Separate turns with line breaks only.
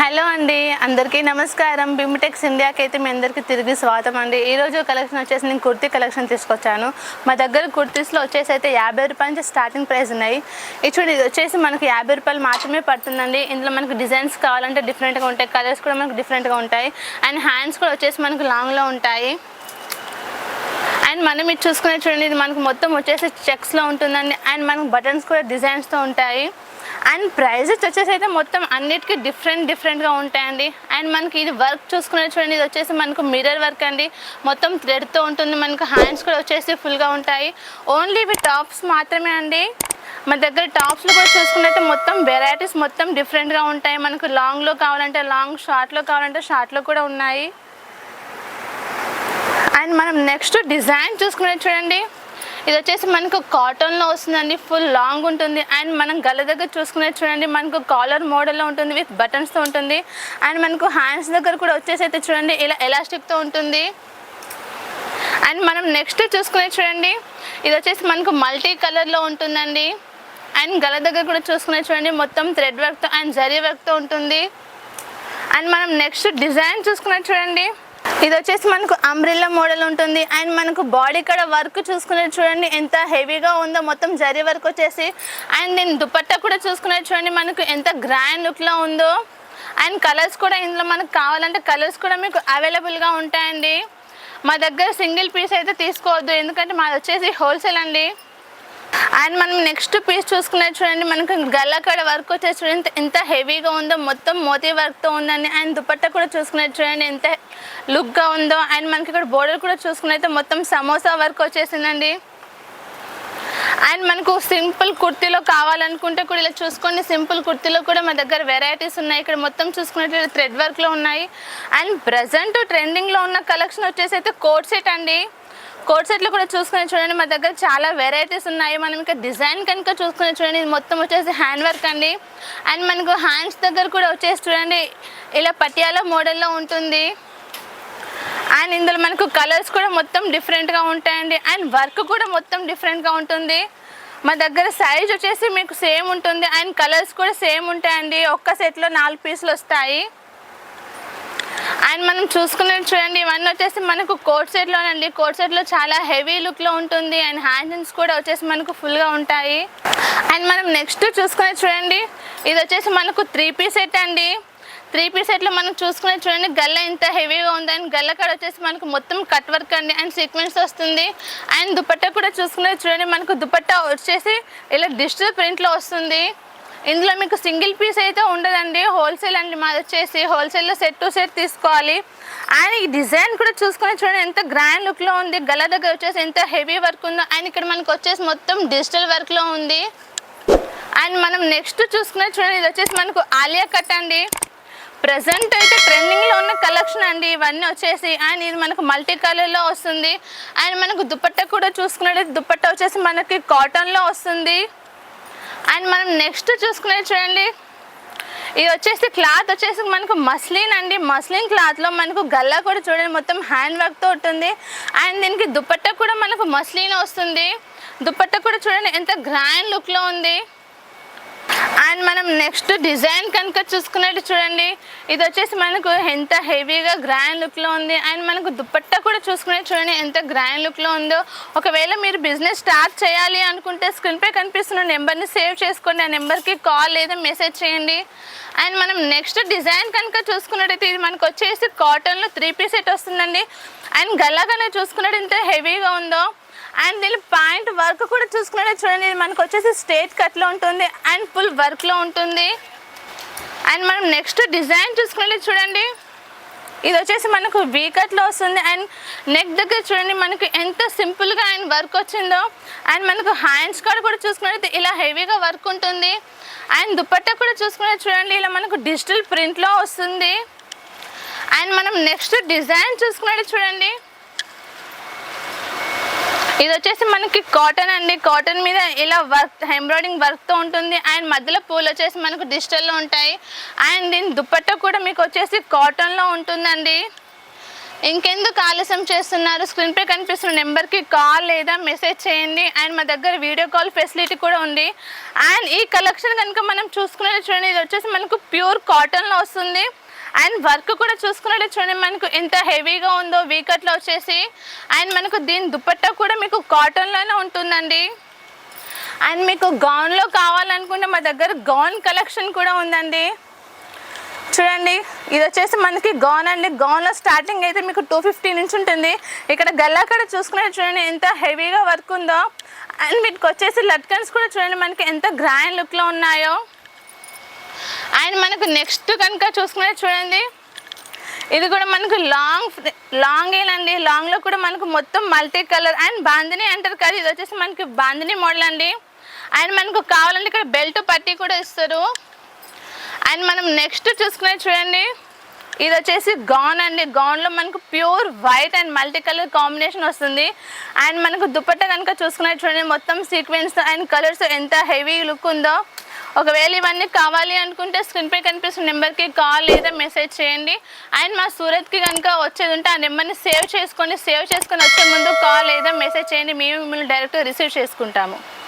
Hello అండి అందరికీ నమస్కారం. బిమ్టెక్స్ ఇండియాకి అయితే మీ అందరికీ తిరిగి స్వాగతం అండి. ఈరోజు కలెక్షన్ వచ్చేసి నేను కుర్తీ కలెక్షన్ తీసుకొచ్చాను. మా దగ్గర కుర్తీస్లో వచ్చేసి అయితే యాభై రూపాయల నుంచి స్టార్టింగ్ ప్రైస్ ఉన్నాయి. ఇది చూడండి ఇది వచ్చేసి మనకు యాభై రూపాయలు మాత్రమే పడుతుందండి. ఇందులో మనకి డిజైన్స్ కావాలంటే డిఫరెంట్గా ఉంటాయి. కలర్స్ కూడా మనకు డిఫరెంట్గా ఉంటాయి. అండ్ హ్యాండ్స్ కూడా వచ్చేసి మనకు లాంగ్లో ఉంటాయి. అండ్ మనం ఇది చూసుకునే చూడండి ఇది మనకు మొత్తం వచ్చేసి చెక్స్లో ఉంటుందండి. అండ్ మనకు బటన్స్ కూడా డిజైన్స్తో ఉంటాయి. అండ్ ప్రైజెస్ వచ్చేసి అయితే మొత్తం అన్నిటికీ డిఫరెంట్ డిఫరెంట్గా ఉంటాయండి. అండ్ మనకి ఇది వర్క్ చూసుకునే చూడండి ఇది వచ్చేసి మనకు మిర్రర్ వర్క్ అండి. మొత్తం థ్రెడ్తో ఉంటుంది మనకు హ్యాండ్స్ కూడా వచ్చేసి ఫుల్గా ఉంటాయి. ఓన్లీ ఇవి టాప్స్ మాత్రమే అండి. మన దగ్గర టాప్స్లో కూడా చూసుకున్నట్టు మొత్తం వెరైటీస్ మొత్తం డిఫరెంట్గా ఉంటాయి. మనకు లాంగ్లో కావాలంటే లాంగ్ షార్ట్లో కావాలంటే షార్ట్లో కూడా ఉన్నాయి. అండ్ మనం నెక్స్ట్ డిజైన్ చూసుకునే చూడండి. ఇది వచ్చేసి మనకు కాటన్లో వస్తుందండి ఫుల్ లాంగ్ ఉంటుంది. అండ్ మనం గల దగ్గర చూసుకునే చూడండి మనకు కాలర్ మోడల్లో ఉంటుంది విత్ బటన్స్తో ఉంటుంది. అండ్ మనకు హ్యాండ్స్ దగ్గర కూడా వచ్చేసి అయితే చూడండి ఇలా ఎలాస్టిక్తో ఉంటుంది. అండ్ మనం నెక్స్ట్ చూసుకునే చూడండి ఇది వచ్చేసి మనకు మల్టీ కలర్లో ఉంటుందండి. అండ్ గల దగ్గర కూడా చూసుకునే చూడండి మొత్తం థ్రెడ్ వర్క్తో అండ్ జరీ వర్క్తో ఉంటుంది. అండ్ మనం నెక్స్ట్ డిజైన్ చూసుకునే చూడండి. ఇది వచ్చేసి మనకు అంబ్రిల్లా మోడల్ ఉంటుంది. అండ్ మనకు బాడీ కూడా వర్క్ చూసుకునేది చూడండి ఎంత హెవీగా ఉందో మొత్తం జరీ వర్క్ వచ్చేసి. అండ్ నేను దుపట్టా కూడా చూసుకునేది చూడండి మనకు ఎంత గ్రాండ్ లుక్లో ఉందో. అండ్ కలర్స్ కూడా ఇందులో మనకు కావాలంటే కలర్స్ కూడా మీకు అవైలబుల్గా ఉంటాయండి. మా దగ్గర సింగిల్ పీస్ అయితే తీసుకోవద్దు ఎందుకంటే మాది వచ్చేసి హోల్సేల్ అండి. అండ్ మనం నెక్స్ట్ పీస్ చూసుకున్నది చూడండి మనకు గల్లకడ వర్క్ వచ్చేసి చూడండి ఎంత హెవీగా ఉందో మొత్తం మోతీ వర్క్తో ఉందండి. అండ్ దుపట్టా కూడా చూసుకున్నది చూడండి ఎంత లుక్గా ఉందో. అండ్ మనకి ఇక్కడ బోర్డర్ కూడా చూసుకున్నైతే మొత్తం సమోసా వర్క్ వచ్చేసిందండి. అండ్ మనకు సింపుల్ కుర్తీలో కావాలనుకుంటే కూడా ఇలా చూసుకోండి. సింపుల్ కుర్తీలో కూడా మా దగ్గర వెరైటీస్ ఉన్నాయి. ఇక్కడ మొత్తం చూసుకున్నట్లయితే థ్రెడ్ వర్క్లో ఉన్నాయి. అండ్ ప్రజెంట్ ట్రెండింగ్లో ఉన్న కలెక్షన్ వచ్చేసి అయితే కోట్ సెట్ అండి. కోట్ సెట్లు కూడా చూసుకుని చూడండి మా దగ్గర చాలా వెరైటీస్ ఉన్నాయి. మనం ఇంకా డిజైన్ కనుక చూసుకుని చూడండి ఇది మొత్తం వచ్చేసి హ్యాండ్ వర్క్ అండి. అండ్ మనకు హ్యాండ్స్ దగ్గర కూడా వచ్చేసి చూడండి ఇలా పటియాలా మోడల్లో ఉంటుంది. అండ్ ఇందులో మనకు కలర్స్ కూడా మొత్తం డిఫరెంట్గా ఉంటాయండి. అండ్ వర్క్ కూడా మొత్తం డిఫరెంట్గా ఉంటుంది. మా దగ్గర సైజ్ వచ్చేసి మీకు సేమ్ ఉంటుంది. అండ్ కలర్స్ కూడా సేమ్ ఉంటాయండి. ఒక్క సెట్లో నాలుగు పీసులు వస్తాయి. అండ్ మనం చూసుకున్నట్టు చూడండి ఇవన్నీ వచ్చేసి మనకు కోట్ సెట్లోనండి కోట్ సెట్లో చాలా హెవీ లుక్లో ఉంటుంది అండ్ హ్యాండ్స్ కూడా వచ్చేసి మనకు ఫుల్గా ఉంటాయి. అండ్ మనం నెక్స్ట్ చూసుకునే చూడండి ఇది వచ్చేసి మనకు త్రీ పీస్ సెట్ అండి. త్రీ పీస్ సెట్లో మనం చూసుకునే చూడండి గల్ల ఇంత హెవీగా ఉంది అండ్ గల్ల కాడ వచ్చేసి మనకు మొత్తం కట్ వర్క్ అండి అండ్ సీక్వెన్స్ వస్తుంది. అండ్ దుపట్టా కూడా చూసుకునే చూడండి మనకు దుపట్టా వచ్చేసి ఇలా డిజిటల్ ప్రింట్లో వస్తుంది. ఇందులో మీకు సింగిల్ పీస్ అయితే ఉండదండి. హోల్సేల్ అండి మాది వచ్చేసి. హోల్సేల్లో సెట్ టు సెట్ తీసుకోవాలి. అండ్ ఈ డిజైన్ కూడా చూసుకొని చూడండి ఎంత గ్రాండ్ లుక్లో ఉంది. గల దగ్గర వచ్చేసి ఎంత హెవీ వర్క్ ఉందో అండ్ ఇక్కడ మనకు వచ్చేసి మొత్తం డిజిటల్ వర్క్లో ఉంది. అండ్ మనం నెక్స్ట్ చూసుకునే చూడండి ఇది వచ్చేసి మనకు ఆలియా కట్ అండి. ప్రజెంట్ అయితే ట్రెండింగ్లో ఉన్న కలెక్షన్ అండి. ఇవన్నీ వచ్చేసి. అండ్ ఇది మనకు మల్టీ కలర్లో వస్తుంది. అండ్ మనకు దుపట్ట కూడా చూసుకున్నట్లయితే దుపట్ట వచ్చేసి మనకి కాటన్లో వస్తుంది. అండ్ మనం నెక్స్ట్ చూసుకునేది చూడండి. ఇది వచ్చేసి క్లాత్ వచ్చేసి మనకు మస్లిన్ అండి. మస్లిన్ క్లాత్లో మనకు గల్లా కూడా చూడండి. మొత్తం హ్యాండ్ వర్క్తో ఉంటుంది. అండ్ దీనికి దుప్పట్ట కూడా మనకు మస్లిన్ వస్తుంది. దుప్పట్ట కూడా చూడండి. ఎంత గ్రాండ్ లుక్లో ఉంది. అండ్ మనం నెక్స్ట్ డిజైన్ కనుక చూసుకున్నట్టు చూడండి. ఇది వచ్చేసి మనకు ఎంత హెవీగా గ్రాండ్ లుక్లో ఉంది. అండ్ మనకు దుప్పట్టా కూడా చూసుకునే చూడండి ఎంత గ్రాండ్ లుక్లో ఉందో. ఒకవేళ మీరు బిజినెస్ స్టార్ట్ చేయాలి అనుకుంటే స్క్రీన్పై కనిపిస్తున్న నెంబర్ని సేవ్ చేసుకోండి. ఆ నెంబర్కి కాల్ లేదా మెసేజ్ చేయండి. అండ్ మనం నెక్స్ట్ డిజైన్ కనుక చూసుకున్నట్టయితే ఇది మనకు వచ్చేసి కాటన్లో త్రీ పీస్ సెట్ వస్తుందండి. అండ్ గల్లాగానే చూసుకున్నట్టు ఎంత హెవీగా ఉందో. అండ్ దీని ప్యాంట్ వర్క్ కూడా చూసుకున్నట్టు చూడండి మనకు వచ్చేసి స్ట్రేట్ కట్లో ఉంటుంది అండ్ ఫుల్ వర్క్లో ఉంటుంది. అండ్ మనం నెక్స్ట్ డిజైన్ చూసుకున్నట్టు చూడండి. ఇది వచ్చేసి మనకు వీ కట్లో వస్తుంది. అండ్ నెక్ దగ్గర చూడండి మనకు ఎంత సింపుల్గా అండ్ వర్క్ వచ్చిందో. అండ్ మనకు హ్యాండ్స్ కాడ కూడా చూసుకున్నట్టు ఇలా హెవీగా వర్క్ ఉంటుంది. అండ్ దుపట్టా కూడా చూసుకున్నట్టు చూడండి ఇలా మనకు డిజిటల్ ప్రింట్లో వస్తుంది. అండ్ మనం నెక్స్ట్ డిజైన్ చూసుకున్నట్టు చూడండి. ఇది వచ్చేసి మనకి కాటన్ అండి. కాటన్ మీద ఇలా వర్క్ ఎంబ్రాయిడింగ్ వర్క్తో ఉంటుంది. అండ్ మధ్యలో పూలు వచ్చేసి మనకు డిజిటల్లో ఉంటాయి. అండ్ దీని దుప్పట్ట కూడా మీకు వచ్చేసి కాటన్లో ఉంటుందండి. ఇంకెందుకు ఆలస్యం చేస్తున్నారు? స్క్రీన్ కనిపిస్తున్న నెంబర్కి కాల్ లేదా మెసేజ్ చేయండి. అండ్ మా దగ్గర వీడియో కాల్ ఫెసిలిటీ కూడా ఉంది. అండ్ ఈ కలెక్షన్ కనుక మనం చూసుకున్నట్టు చూడండి ఇది వచ్చేసి మనకు ప్యూర్ కాటన్లో వస్తుంది. అండ్ వర్క్ కూడా చూసుకున్నట్టు చూడండి. మనకు ఎంత హెవీగా ఉందో వీకట్లో వచ్చేసి. అండ్ మనకు దీని దుపట్టా కూడా మీకు కాటన్లోనే ఉంటుందండి. అండ్ మీకు గౌన్లో కావాలనుకుంటే మా దగ్గర గౌన్ కలెక్షన్ కూడా ఉందండి. చూడండి ఇది వచ్చేసి మనకి గౌన్ అండి. గౌన్లో స్టార్టింగ్ అయితే మీకు టూ ఫిఫ్టీ నుంచి ఉంటుంది. ఇక్కడ గల్లా కూడా చూసుకునే చూడండి ఎంత హెవీగా వర్క్ ఉందో. అండ్ వీటికి వచ్చేసి లట్కన్స్ కూడా చూడండి మనకి ఎంత గ్రాండ్ లుక్లో ఉన్నాయో. అండ్ మనకు నెక్స్ట్ కనుక చూసుకునే చూడండి. ఇది కూడా మనకు లాంగ్ లాంగ్ ఏలండి లాంగ్లో కూడా మనకు మొత్తం మల్టీ కలర్ అండ్ బాందిని అంటారు కదా ఇది వచ్చేసి మనకి బాందిని మోడల్ అండి. అండ్ మనకు కావాలంటే ఇక్కడ బెల్ట్ పట్టి కూడా ఇస్తారు. అండ్ మనం నెక్స్ట్ చూసుకునే చూడండి. ఇది వచ్చేసి గౌన్ అండి. గౌన్లో మనకు pure white and multi colour combination వస్తుంది. అండ్ మనకు దుప్పట్ట కనుక చూసుకునే చూడండి. మొత్తం సీక్వెన్స్ అండ్ కలర్స్ ఎంత హెవీ లుక్ ఉందో. ఒకవేళ ఇవన్నీ కావాలి అనుకుంటే స్క్రీన్ పై కనిపిస్తున్న నెంబర్కి కాల్ లేదా మెసేజ్ చేయండి. అండ్ మా సూరత్కి కనుక వచ్చేది ఉంటే ఆ నెంబర్ని సేవ్ చేసుకోండి సేవ్ చేసుకొని వచ్చే ముందు కాల్ లేదా మెసేజ్ చేయండి. మేము మిమ్మల్ని డైరెక్ట్ రిసీవ్ చేసుకుంటాము.